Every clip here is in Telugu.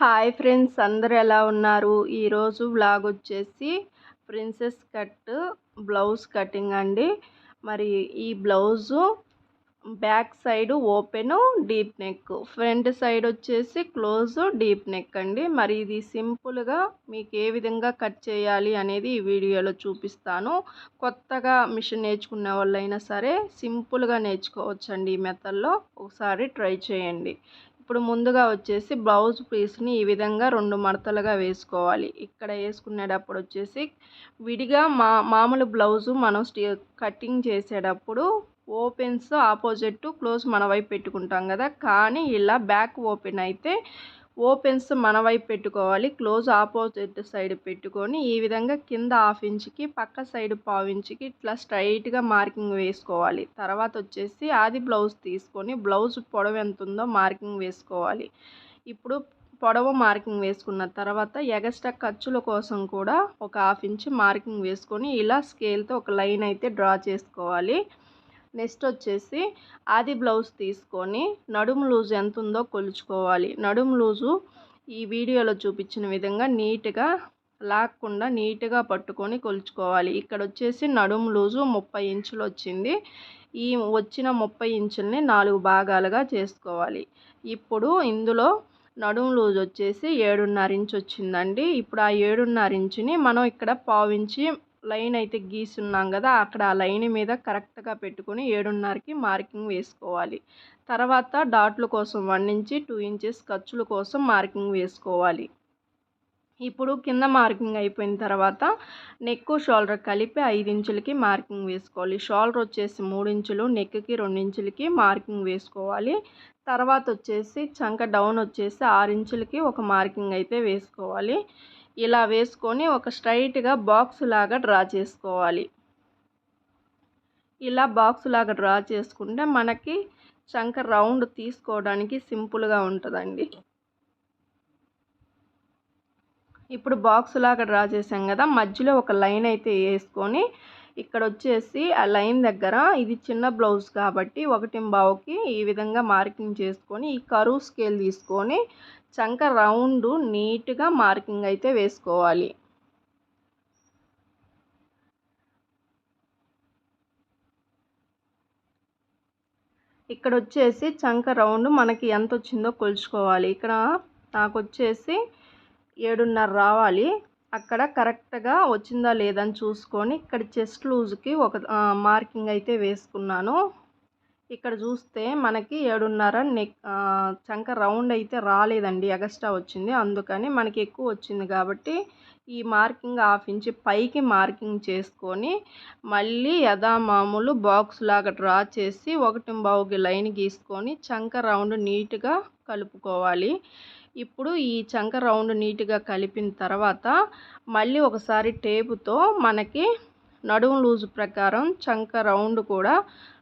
హాయ్ ఫ్రెండ్స్ అందరు ఎలా ఉన్నారు? ఈరోజు వ్లాగ్ వచ్చేసి ప్రిన్సెస్ కట్ బ్లౌజ్ కటింగ్ అండి. మరి ఈ blouse back side open deep neck. Front side వచ్చేసి క్లోజ్ డీప్ నెక్ అండి. మరి ఇది సింపుల్గా మీకు ఏ విధంగా కట్ చేయాలి అనేది ఈ వీడియోలో చూపిస్తాను. కొత్తగా మిషన్ నేర్చుకునే వాళ్ళైనా సరే సింపుల్గా నేర్చుకోవచ్చండి ఈ మెథడ్లో. ఒకసారి ట్రై చేయండి. ఇప్పుడు ముందుగా వచ్చేసి బ్లౌజ్ పీస్ని ఈ విధంగా రెండు మడతలుగా వేసుకోవాలి. ఇక్కడ వేసుకునేటప్పుడు వచ్చేసి విడిగా మా మామూలు బ్లౌజు మనం స్టీ కటింగ్ చేసేటప్పుడు ఓపెన్స్ ఆపోజిట్ క్లోజ్ మన వైపు పెట్టుకుంటాం కదా. కానీ ఇలా బ్యాక్ ఓపెన్ అయితే ఓపెన్స్ మన వైపు పెట్టుకోవాలి. క్లోజ్ ఆపోజిట్ సైడ్ పెట్టుకొని ఈ విధంగా కింద హాఫ్ ఇంచ్కి పక్క సైడ్ పావు ఇంచ్కి ఇట్లా స్ట్రైట్గా మార్కింగ్ వేసుకోవాలి. తర్వాత వచ్చేసి ఆది బ్లౌజ్ తీసుకొని బ్లౌజ్ పొడవు ఎంత ఉందో మార్కింగ్ వేసుకోవాలి. ఇప్పుడు పొడవు మార్కింగ్ వేసుకున్న తర్వాత ఎగస్ట్రా ఖర్చుల కోసం కూడా ఒక హాఫ్ ఇంచ్ మార్కింగ్ వేసుకొని ఇలా స్కేల్తో ఒక లైన్ అయితే డ్రా చేసుకోవాలి. నెక్స్ట్ వచ్చేసి ఆది బ్లౌజ్ తీసుకొని నడుము లూజు ఎంత ఉందో కొలుచుకోవాలి. నడుము లూజు ఈ వీడియోలో చూపించిన విధంగా నీట్గా లాక్కుండా నీట్గా పట్టుకొని కొలుచుకోవాలి. ఇక్కడ వచ్చేసి నడుము లూజు ముప్పై ఇంచులు వచ్చింది. ఈ వచ్చిన ముప్పై ఇంచుల్ని నాలుగు భాగాలుగా చేసుకోవాలి. ఇప్పుడు ఇందులో నడుము లూజ్ వచ్చేసి ఏడున్నర ఇంచు వచ్చిందండి. ఇప్పుడు ఆ ఏడున్నర ఇంచుని మనం ఇక్కడ పావించి లైన్ అయితే గీసున్నాం కదా అక్కడ ఆ లైన్ మీద కరెక్ట్గా పెట్టుకొని ఏడున్నరకి మార్కింగ్ వేసుకోవాలి. తర్వాత డాట్ల కోసం వన్ ఇంచి టూ ఇంచెస్ ఖర్చుల కోసం మార్కింగ్ వేసుకోవాలి. ఇప్పుడు కింద మార్కింగ్ అయిపోయిన తర్వాత నెక్ షోల్డర్ కలిపి ఐదు ఇంచులకి మార్కింగ్ వేసుకోవాలి. షోల్డర్ వచ్చేసి మూడు ఇంచులు నెక్కి రెండు ఇంచులకి మార్కింగ్ వేసుకోవాలి. తర్వాత వచ్చేసి చంక డౌన్ వచ్చేసి ఆరు ఇంచులకి ఒక మార్కింగ్ అయితే వేసుకోవాలి. ఇలా వేసుకొని ఒక స్ట్రైట్గా బాక్స్ లాగా డ్రా చేసుకోవాలి. ఇలా బాక్స్ లాగా డ్రా చేసుకుంటే మనకి చంక రౌండ్ తీసుకోవడానికి సింపుల్గా ఉంటుందండి. ఇప్పుడు బాక్స్ లాగా డ్రా చేసాం కదా మధ్యలో ఒక లైన్ అయితే వేసుకొని ఇక్కడ వచ్చేసి ఆ లైన్ దగ్గర ఇది చిన్న బ్లౌజ్ కాబట్టి ఒకటి బావుకి ఈ విధంగా మార్కింగ్ చేసుకొని ఈ కరువు స్కేల్ తీసుకొని చంక రౌండ్ నీట్గా మార్కింగ్ అయితే వేసుకోవాలి. ఇక్కడ వచ్చేసి చంక రౌండ్ మనకి ఎంత వచ్చిందో కొలుచుకోవాలి. ఇక్కడ నాకు వచ్చేసి ఏడున్నర రావాలి. అక్కడ కరెక్ట్గా వచ్చిందా లేదని చూసుకొని ఇక్కడ చెస్ట్ లూజ్కి ఒక మార్కింగ్ అయితే వేసుకున్నాను. ఇక్కడ చూస్తే మనకి ఏడున్నర నెక్ చంక రౌండ్ అయితే రాలేదండి. ఎగస్ట్రా వచ్చింది. అందుకని మనకి ఎక్కువ వచ్చింది కాబట్టి ఈ మార్కింగ్ హాఫ్ ఇంచ్ పైకి మార్కింగ్ చేసుకొని మళ్ళీ యథామామూలు బాక్స్ లాగా డ్రా చేసి ఒకటి బావుకి లైన్ గీసుకొని చంక రౌండ్ నీట్గా కలుపుకోవాలి. ఇప్పుడు ఈ చంక రౌండ్ నీట్గా కలిపిన తర్వాత మళ్ళీ ఒకసారి టేపుతో మనకి నడుము లూజు ప్రకారం చంక రౌండ్ కూడా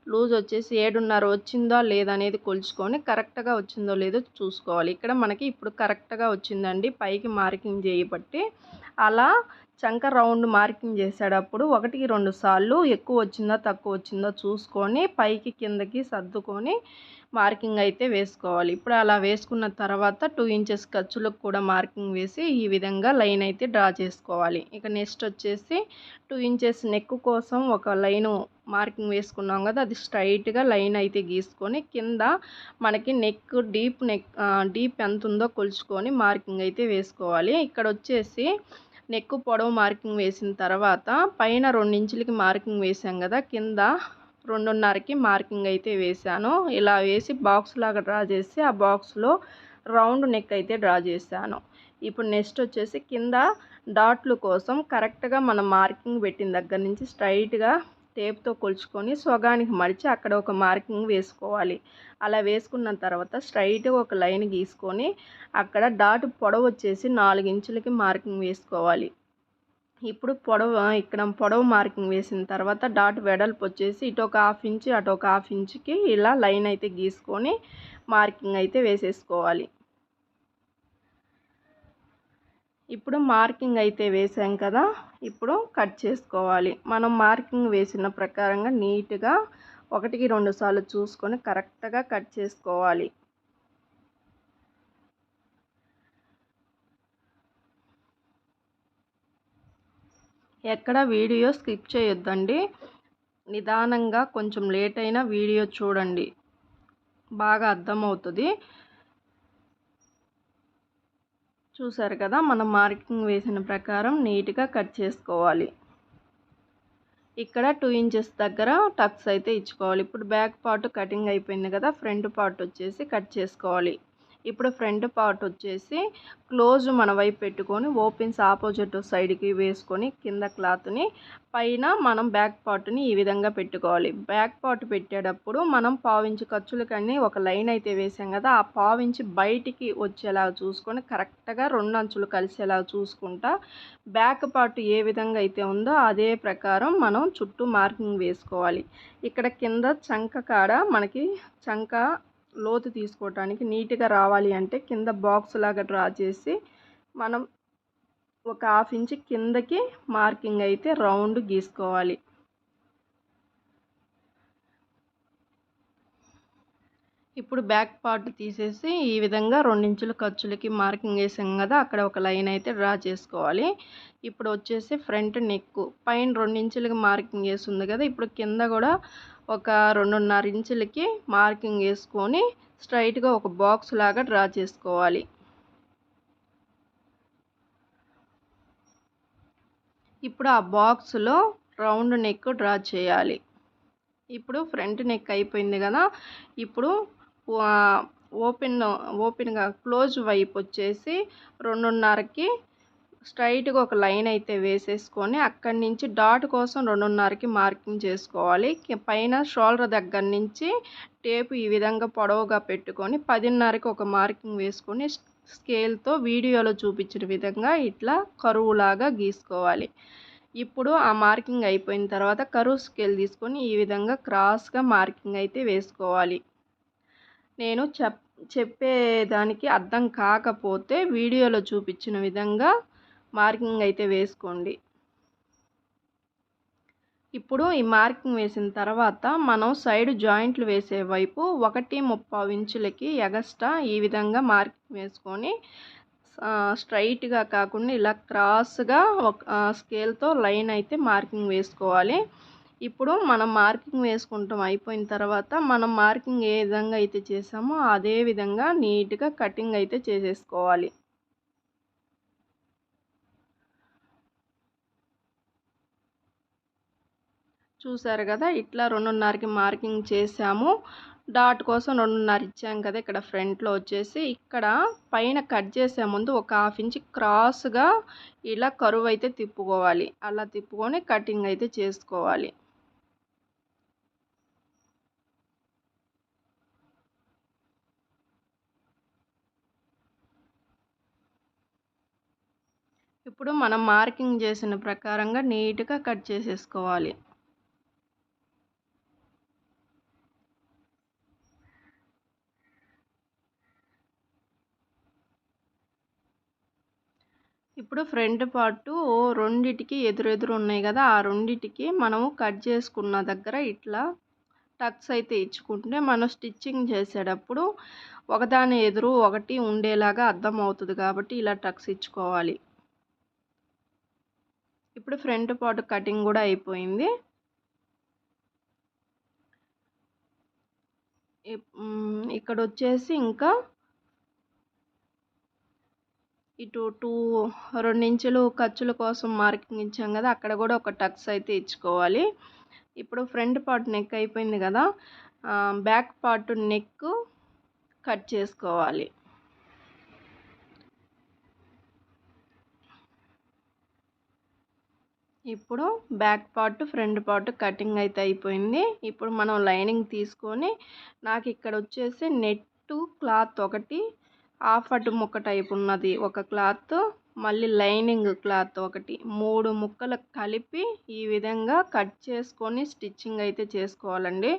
లూజ్ వచ్చేసి ఏడున్నర వచ్చిందో లేదనేది కొలుచుకొని కరెక్ట్గా వచ్చిందో లేదో చూసుకోవాలి. ఇక్కడ మనకి ఇప్పుడు కరెక్ట్గా వచ్చిందండి. పైకి మార్కింగ్ చేయబట్టి అలా చంక రౌండ్ మార్కింగ్ చేసేటప్పుడు ఒకటికి రెండు సార్లు ఎక్కువ వచ్చిందో తక్కువ వచ్చిందో చూసుకొని పైకి కిందకి సర్దుకొని మార్కింగ్ అయితే వేసుకోవాలి. ఇప్పుడు అలా వేసుకున్న తర్వాత టూ ఇంచెస్ ఖర్చులకు కూడా మార్కింగ్ వేసి ఈ విధంగా లైన్ అయితే డ్రా చేసుకోవాలి. ఇక నెక్స్ట్ వచ్చేసి టూ ఇంచెస్ నెక్ కోసం ఒక లైను మార్కింగ్ వేసుకున్నాం కదా అది స్ట్రైట్గా లైన్ అయితే గీసుకొని కింద మనకి నెక్ డీప్ నెక్ డీప్ ఎంత ఉందో కొలుచుకొని మార్కింగ్ అయితే వేసుకోవాలి. ఇక్కడ వచ్చేసి నెక్ పొడవు మార్కింగ్ వేసిన తర్వాత పైన రెండించులకి మార్కింగ్ వేసాం కదా కింద రెండున్నరకి మార్కింగ్ అయితే వేసాను ఇలా వేసి బాక్స్ లాగా డ్రా చేసి ఆ బాక్స్లో రౌండ్ నెక్ అయితే డ్రా చేశాను. ఇప్పుడు నెక్స్ట్ వచ్చేసి కింద డాట్లు కోసం కరెక్ట్గా మనం మార్కింగ్ పెట్టిన దగ్గర నుంచి స్ట్రైట్గా టేప్తో కొలుచుకొని సొగానికి మడిచి అక్కడ ఒక మార్కింగ్ వేసుకోవాలి. అలా వేసుకున్న తర్వాత స్ట్రైట్గా ఒక లైన్ గీసుకొని అక్కడ డాట్ పొడవు వచ్చేసి నాలుగు ఇంచులకి మార్కింగ్ వేసుకోవాలి. ఇప్పుడు పొడవు ఇక్కడ పొడవు మార్కింగ్ వేసిన తర్వాత డాట్ వెడల్పు వచ్చేసి ఇటు ఒక హాఫ్ ఇంచ్ అటు ఒక హాఫ్ ఇంచ్కి ఇలా లైన్ అయితే గీసుకొని మార్కింగ్ అయితే వేసేసుకోవాలి. ఇప్పుడు మార్కింగ్ అయితే వేసాం కదా ఇప్పుడు కట్ చేసుకోవాలి. మనం మార్కింగ్ వేసిన ప్రకారంగా నీట్గా ఒకటికి రెండు సార్లు చూసుకొని కరెక్ట్గా కట్ చేసుకోవాలి. ఎక్కడ వీడియో స్కిప్ చేయొద్దండి. నిదానంగా కొంచెం లేట్ అయినా వీడియో చూడండి. బాగా అర్థమవుతుంది. చూసారు కదా మనం మార్కింగ్ వేసిన ప్రకారం నీట్గా కట్ చేసుకోవాలి. ఇక్కడ టూ ఇంచెస్ దగ్గర టక్స్ అయితే ఇచ్చుకోవాలి. ఇప్పుడు బ్యాక్ పార్ట్ కటింగ్ అయిపోయింది కదా ఫ్రంట్ పార్ట్ వచ్చేసి కట్ చేసుకోవాలి. ఇప్పుడు ఫ్రంట్ పార్ట్ వచ్చేసి క్లోజ్ మన వైపు పెట్టుకొని ఓపెన్స్ ఆపోజిట్ సైడ్కి వేసుకొని కింద క్లాత్ని పైన మనం బ్యాక్ పార్ట్ని ఈ విధంగా పెట్టుకోవాలి. బ్యాక్ పార్ట్ పెట్టేటప్పుడు మనం పావించి ఖర్చులకన్నీ ఒక లైన్ అయితే వేసాం కదా ఆ పావించి బయటికి వచ్చేలా చూసుకొని కరెక్ట్గా రెండు అంచులు కలిసేలా చూసుకుంటా బ్యాక్ పార్ట్ ఏ విధంగా అయితే ఉందో అదే ప్రకారం మనం చుట్టూ మార్కింగ్ వేసుకోవాలి. ఇక్కడ కింద చంక కాడ మనకి చంక లోతు తీసుకోవటానికి నీట్గా రావాలి అంటే కింద బాక్స్ లాగా డ్రా చేసి మనం ఒక హాఫ్ ఇంచ్ కిందకి మార్కింగ్ అయితే రౌండ్ గీసుకోవాలి. ఇప్పుడు బ్యాక్ పార్ట్ తీసేసి ఈ విధంగా రెండించుల ఖర్చులకి మార్కింగ్ వేసాం కదా అక్కడ ఒక లైన్ అయితే డ్రా చేసుకోవాలి. ఇప్పుడు వచ్చేసి ఫ్రంట్ నెక్ పైన రెండించులకి మార్కింగ్ వేసి ఉంది కదా ఇప్పుడు కింద కూడా ఒక రెండున్నర ఇంచులకి మార్కింగ్ వేసుకొని స్ట్రైట్గా ఒక బాక్స్ లాగా డ్రా చేసుకోవాలి. ఇప్పుడు ఆ బాక్స్లో రౌండ్ నెక్ డ్రా చేయాలి. ఇప్పుడు ఫ్రంట్ నెక్ అయిపోయింది కదా ఇప్పుడు ఓపెన్ ఓపెన్గా క్లోజ్ వైపు వచ్చేసి రెండున్నరకి స్ట్రైట్గా ఒక లైన్ అయితే వేసేసుకొని అక్కడి నుంచి డాట్ కోసం రెండున్నరకి మార్కింగ్ చేసుకోవాలి. పైన షోల్డర్ దగ్గర నుంచి టేపు ఈ విధంగా పొడవుగా పెట్టుకొని పదిన్నరకి ఒక మార్కింగ్ వేసుకొని స్కేల్తో వీడియోలో చూపించిన విధంగా ఇట్లా కరువులాగా గీసుకోవాలి. ఇప్పుడు ఆ మార్కింగ్ అయిపోయిన తర్వాత కరువు స్కేల్ తీసుకొని ఈ విధంగా క్రాస్గా మార్కింగ్ అయితే వేసుకోవాలి. నేను చెప్ చెప్పేదానికి అర్థం కాకపోతే వీడియోలో చూపించిన విధంగా మార్కింగ్ అయితే వేసుకోండి. ఇప్పుడు ఈ మార్కింగ్ వేసిన తర్వాత మనం సైడ్ జాయింట్లు వేసే వైపు ఒకటి ముప్పావు ఇంచులకి ఎగస్ట్రా ఈ విధంగా మార్కింగ్ వేసుకొని స్ట్రైట్గా కాకుండా ఇలా క్రాస్గా ఒక స్కేల్తో లైన్ అయితే మార్కింగ్ వేసుకోవాలి. ఇప్పుడు మనం మార్కింగ్ వేసుకుంటాం అయిపోయిన తర్వాత మనం మార్కింగ్ ఏ విధంగా అయితే చేసామో అదే విధంగా నీట్గా కటింగ్ అయితే చేసేసుకోవాలి. చూసారు కదా ఇట్లా రెండున్నరకి మార్కింగ్ చేసాము డాట్ కోసం రెండున్నర ఇచ్చాం కదా ఇక్కడ ఫ్రంట్లో వచ్చేసి. ఇక్కడ పైన కట్ చేసే ముందు ఒక హాఫ్ ఇంచ్ క్రాస్గా ఇలా కరువు అయితే తిప్పుకోవాలి. అలా తిప్పుకొని కటింగ్ అయితే చేసుకోవాలి. ఇప్పుడు మనం మార్కింగ్ చేసిన ప్రకారంగా నీట్గా కట్ చేసేసుకోవాలి. ఇప్పుడు ఫ్రంట్ పార్టు రెండిటికి ఎదురెదురు ఉన్నాయి కదా ఆ రెండిటికి మనము కట్ చేసుకున్న దగ్గర ఇట్లా టక్స్ అయితే ఇచ్చుకుంటే మనం స్టిచ్చింగ్ చేసేటప్పుడు ఒకదాని ఎదురు ఒకటి ఉండేలాగా అర్థం అవుతుంది కాబట్టి ఇలా టక్స్ ఇచ్చుకోవాలి. ఇప్పుడు ఫ్రంట్ పార్ట్ కటింగ్ కూడా అయిపోయింది. ఇక్కడ వచ్చేసి ఇంకా ఇటు టూ రెండించులు ఖర్చుల కోసం మార్కింగ్ ఇచ్చాం కదా అక్కడ కూడా ఒక టక్స్ అయితే ఇచ్చుకోవాలి. ఇప్పుడు ఫ్రంట్ పార్ట్ నెక్ అయిపోయింది కదా బ్యాక్ పార్ట్ నెక్ కట్ చేసుకోవాలి. ఇప్పుడు back part front part cutting అయితే అయిపోయింది. ఇప్పుడు మనం లైనింగ్ తీసుకొని నాకు ఇక్కడ వచ్చేసి నెట్ క్లాత్ ఒకటి హాఫ్ అటు ముక్క టైప్ ఉన్నది. ఒక క్లాత్ మళ్ళీ లైనింగ్ క్లాత్ ఒకటి. మూడు ముక్కలు కలిపి ఈ విధంగా కట్ చేసుకొని స్టిచ్చింగ్ అయితే చేసుకోవాలండి.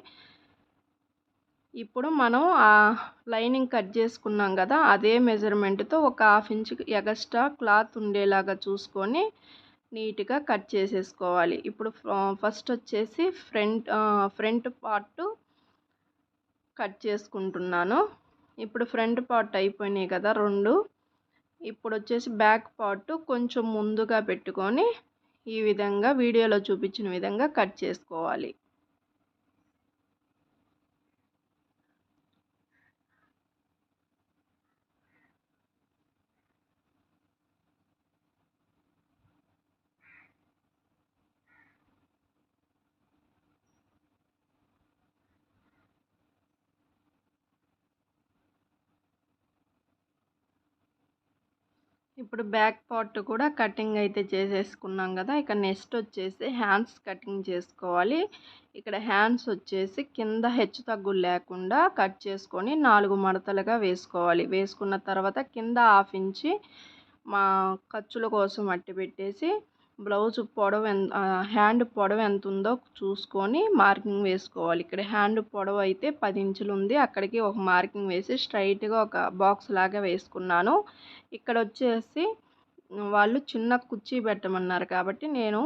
ఇప్పుడు మనం ఆ లైనింగ్ కట్ చేసుకున్నాం కదా అదే మెజర్మెంట్తో ఒక హాఫ్ ఇంచ్ ఎగస్ట్రా క్లాత్ ఉండేలాగా చూసుకొని నీట్గా కట్ చేసేసుకోవాలి. ఇప్పుడు ఫస్ట్ వచ్చేసి ఫ్రంట్ ఫ్రంట్ పార్ట్ కట్ చేసుకుంటున్నాను. ఇప్పుడు ఫ్రంట్ పార్ట్ అయిపోయినాయి కదా రెండు. ఇప్పుడు వచ్చేసి బ్యాక్ పార్ట్ కొంచెం ముందుగా పెట్టుకొని ఈ విధంగా వీడియోలో చూపించిన విధంగా కట్ చేసుకోవాలి. ఇప్పుడు బ్యాక్ పార్ట్ కూడా కటింగ్ అయితే చేసేసుకున్నాం కదా. ఇక నెక్స్ట్ వచ్చేసి హ్యాండ్స్ కటింగ్ చేసుకోవాలి. ఇక్కడ హ్యాండ్స్ వచ్చేసి కింద హెచ్చు తగ్గులు లేకుండా కట్ చేసుకొని నాలుగు మడతలుగా వేసుకోవాలి. వేసుకున్న తర్వాత కింద హాఫ్ ఇంచి మా ఖర్చుల కోసం అట్టి పెట్టేసి బ్లౌజ్ పొడవు ఎంత హ్యాండ్ పొడవు ఎంత ఉందో చూసుకొని మార్కింగ్ వేసుకోవాలి. ఇక్కడ హ్యాండ్ పొడవు అయితే పది ఇంచులు ఉంది. అక్కడికి ఒక మార్కింగ్ వేసి స్ట్రైట్గా ఒక బాక్స్ లాగా వేసుకున్నాను. ఇక్కడ వచ్చేసి వాళ్ళు చిన్న కుర్చీ పెట్టమన్నారు కాబట్టి నేను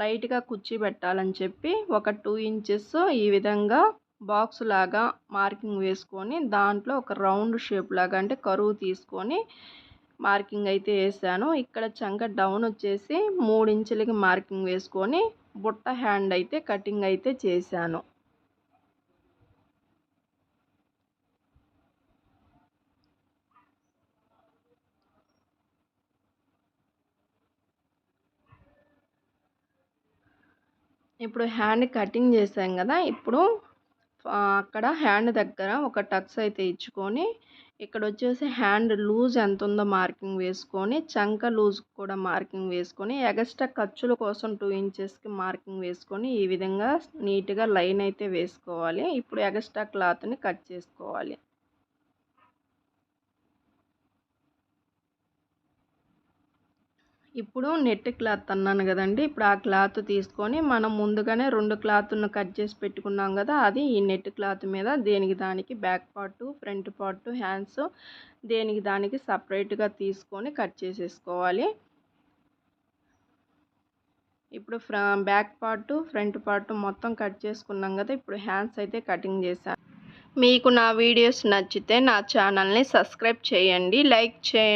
లైట్గా కుర్చీ పెట్టాలని చెప్పి ఒక టూ ఇంచెస్ ఈ విధంగా బాక్స్ లాగా మార్కింగ్ వేసుకొని దాంట్లో ఒక రౌండ్ షేప్ లాగా అంటే కరువు తీసుకొని మార్కింగ్ అయితే వేసాను. ఇక్కడ చంక డౌన్ వచ్చేసి మూడు ఇంచులకి మార్కింగ్ వేసుకొని బుట్ట హ్యాండ్ అయితే కటింగ్ అయితే చేశాను. ఇప్పుడు హ్యాండ్ కటింగ్ చేసాం కదా ఇప్పుడు అక్కడ హ్యాండ్ దగ్గర ఒక టక్స్ అయితే ఇచ్చుకొని ఇక్కడ వచ్చేసి హ్యాండ్ లూజ్ ఎంత ఉందో మార్కింగ్ వేసుకొని చంక లూజ్ కూడా మార్కింగ్ వేసుకొని ఎగస్ట్రా ఖర్చుల కోసం టూ ఇంచెస్కి మార్కింగ్ వేసుకొని ఈ విధంగా నీట్గా లైన్ అయితే వేసుకోవాలి. ఇప్పుడు ఎగస్ట్రా క్లాత్ని కట్ చేసుకోవాలి. ఇప్పుడు నెట్ క్లాత్ అన్నాను కదండి. ఇప్పుడు ఆ క్లాత్ తీసుకొని మనం ముందుగానే రెండు క్లాత్ను కట్ చేసి పెట్టుకున్నాం కదా అది ఈ నెట్ క్లాత్ మీద దేనికి దానికి back part front part hands దేనికి దానికి సపరేట్గా తీసుకొని కట్ చేసేసుకోవాలి. ఇప్పుడు ఫ్ర బ్యాక్ పార్ట్ ఫ్రంట్ పార్ట్ మొత్తం కట్ చేసుకున్నాం కదా ఇప్పుడు హ్యాండ్స్ అయితే కటింగ్ చేశాను మీకు నా వీడియోస్ నచ్చితే నా ఛానల్ని సబ్స్క్రైబ్ చేయండి లైక్ చేయండి.